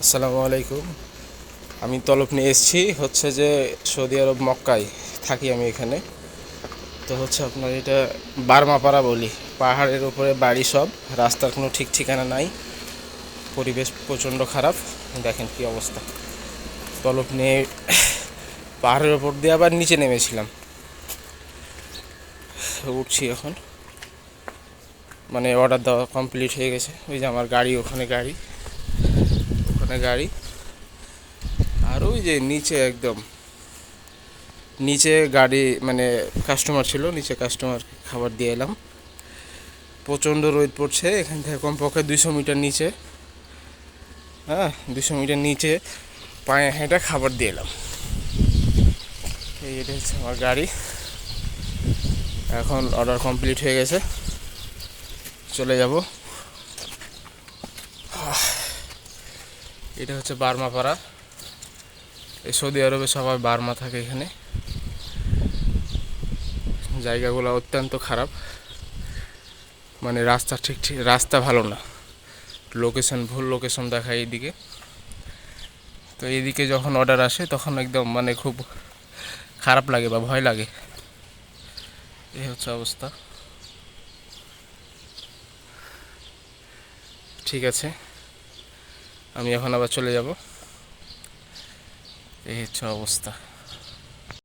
আসসালামু আলাইকুম। আমি তলব নিয়ে এসেছি, হচ্ছে যে সৌদি আরব মক্কায় থাকি আমি এখানে। তো হচ্ছে আপনার এটা বার্মাপাড়া বলি। পাহাড়ের উপরে বাড়ি সব, রাস্তার কোনো ঠিক ঠিকানা নাই। পরিবেশ প্রচণ্ড খারাপ। দেখেন কি অবস্থা। তলব নিয়ে পাহাড়ের ওপর দিয়ে আবার নিচে নেমেছিলাম। উঠছি এখন। মানে অর্ডার দেওয়া কমপ্লিট হয়ে গেছে। ওই যে আমার গাড়ি, ওখানে গাড়ি। ওখানে গাড়ি। আর ওই যে নিচে একদম, নিচে গাড়ি মানে কাস্টমার ছিল, নিচে কাস্টমার খাবার দিয়ে এলাম। প্রচণ্ড রোদ পড়ছে, এখান থেকে কমপক্ষে দুইশো মিটার নিচে। হ্যাঁ দুশো মিটার নিচে পায়ে হেঁটে খাবার দিয়ে এলাম। এই এটা হচ্ছে আমার গাড়ি। এখন অর্ডার কমপ্লিট হয়ে গেছে। চলে যাব। এটা হচ্ছে বার্মা পাড়া। এই সৌদি আরবে সবাই বার্মা থাকে এখানে। জায়গাগুলো অত্যন্ত খারাপ। মানে রাস্তা ঠিক ঠিক রাস্তা ভালো না। লোকেশন ভুল লোকেশন দেখায় এইদিকে। তো এইদিকে যখন অর্ডার আসে, তখন একদম মানে খুব খারাপ লাগে বা ভয় লাগে। এই হচ্ছে অবস্থা। ঠিক আছে। আমি এখন আবার চলে যাব। এই হচ্ছে অবস্থা।